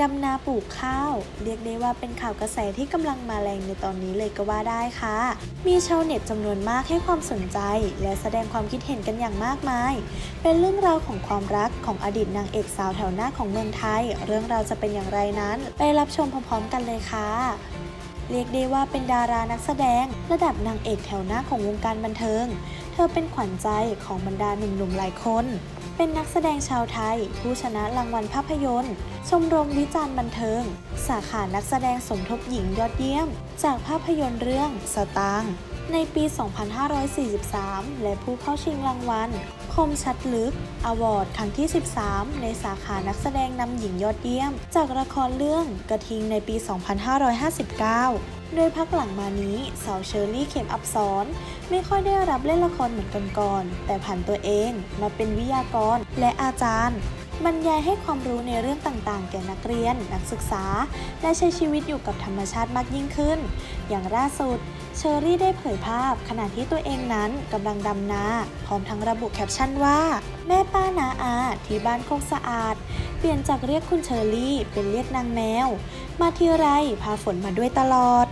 ดำนาปลูกข้าว เรียกได้ว่าเป็นข่าวกระแสที่กำลังมาแรงในตอนนี้เลยก็ว่าได้ค่ะ มีชาวเน็ตจำนวนมากให้ความสนใจ และแสดงความคิดเห็นกันอย่างมากมาย เป็นเรื่องราวของความรักของอดีตนางเอกสาวแถวหน้าของเมืองไทย เรื่องราวจะเป็นอย่างไรนั้น ไปรับชมพร้อมๆ กันเลยค่ะเรียกได้ว่าเป็นดารานักแสดง ระดับนางเอกแถวหน้าของวงการบันเทิง เธอเป็นขวัญใจของบรรดาหนุ่มๆหลายคน เป็นนักแสดงชาวไทย ผู้ชนะรางวัลภาพยนตร์ ชมรมวิจารณ์บันเทิง สาขานักแสดงสมทบหญิงยอดเยี่ยม จากภาพยนตร์เรื่องสตางค์ในปี 2543 และผู้เข้าชิงรางวัล คมชัดลึก อวอร์ด ครั้งที่ 13 ในสาขานักแสดงนำหญิงยอดเยี่ยม จากละครเรื่องกระทิงในปี 2559 โดยพักหลังมานี้สาวเชอร์รี่เข็มอับสอน ไม่ค่อยได้รับเล่นละครเหมือนกันก่อน แต่ผ่านตัวเองมาเป็นวิทยากรและอาจารย์ บรรยายให้ความรู้ในเรื่องต่างๆ แก่นักเรียน นักศึกษา และใช้ชีวิตอยู่กับธรรมชาติมากยิ่งขึ้น อย่างล่าสุดเชอรี่ได้เผยภาพขณะที่ตัวเองนั้นกำลังดำนาพร้อมทั้งระบุแคปชั่นว่า แม่ป้านาอาที่บ้านโคกสะอาด เปลี่ยนจากเรียกคุณเชอรี่เป็นเรียกนางแมว มาทีไรพาฝนมาด้วยตลอด